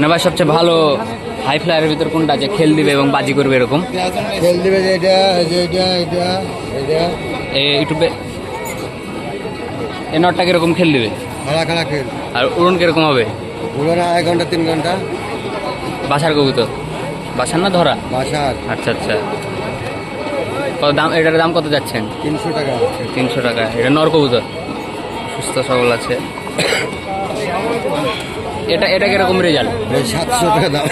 না ভাই সবচেয়ে ভালো হাই ফ্লাইয়ের ভিতর কোনটা? যে খেল দিবে এবং বাজি করবে এরকম? খেল দিবে যে এটা যে এটা এটা এটা ইউটিউবে এই নটটা কীরকম খেল দিবে? খাড়া খাড়া খেল। আর উড়ন কীরকম হবে? পুরো না এক ঘণ্টা তিন ঘণ্টা। বাসার কবুতর? বাসার না ধরা? বাসার। আচ্ছা আচ্ছা। কত দাম এটার দাম কত যাচ্ছেন? তিনশো টাকা। তিনশো টাকা। এটা নর কবুতর। সুস্থ সবল আছে। এটা এটা কীরকম রেজাল্ট সাতশো টাকা দাম।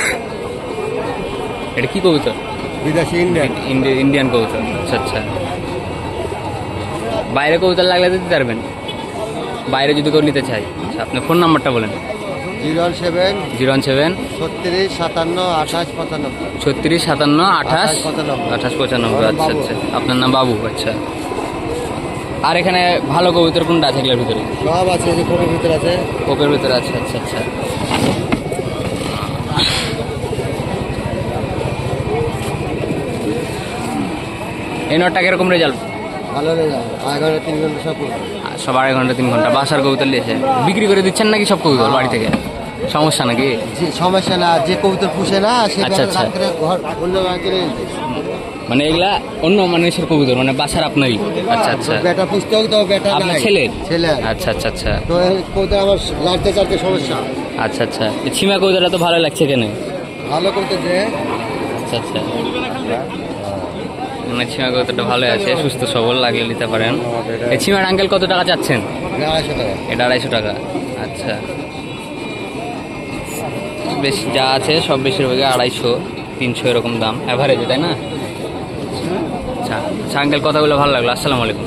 এটা কি কবুতর? বিদেশি ইন্ডিয়ান ইন্ডি- ইন্ডিয়ান কবুতর। আচ্ছা আচ্ছা। বাইরে কবুতর লাগলে দিতে পারবেন। বাইরে যদি কেউ নিতে চাই আপনি ফোন নাম্বারটা বলেন। Zero seven. Zero seven. ছত্রিশ সাতান্ন আঠাশ পঁচানব্বই। ছত্রিশ সাতান্ন আঠাশ। আঠাশ পঁচানব্বই। আচ্ছা আচ্ছা। আপনার নাম বাবু আচ্ছা। আর এখানে ভালো কবুতর কোনটা আছে এগুলোর ভিতরে? সব আছে যে ফোনের ভিতরে আছে। কোপের ভিতরে আছে আচ্ছা আচ্ছা। এই নটটা কীরকম রেজাল্ট ভালো আধা ঘণ্টা তিন ঘণ্টা সব। সব আড়াই ঘণ্টা তিন ঘণ্টা। বাসার কবুতর নিয়েছে। বিক্রি করে দিচ্ছেন নাকি সব কবুতর বাড়ি থেকে? সমস্যা নাকি? যে সমস্যা না যে কবুতর পুষে না আচ্ছা, আচ্ছা। মানে এগুলা অন্য মানুষের কবুতর মানে বাসার আপনারই? আচ্ছা আচ্ছা। বেটা পুষতে হোক তো বেটা আপনার। ছেলের? ছেলে। আচ্ছা আচ্ছা আচ্ছা। তো কবুতর আমার লাড়তে চাড়তে সমস্যা। আচ্ছা আচ্ছা। এই ছিমা কবুতরটা তো ভালো লাগছে কেন? ভালো কবুতর যে। আচ্ছা আচ্ছা। মানে ছিমা কবুতরটা ভালো আছে সুস্থ সবল লাগলে নিতে পারেন। এই ছিমার আঙ্কেল কত টাকা চাচ্ছেন? আড়াইশো টাকা। এটা আড়াইশো টাকা। আচ্ছা। বেশি যা আছে সব বেশিরভাগই আড়াইশো, তিনশো এরকম দাম অ্যাভারেজে তাই না? আচ্ছা আঙ্কেল, কথাগুলো ভালো লাগল। আসসালামু আলাইকুম।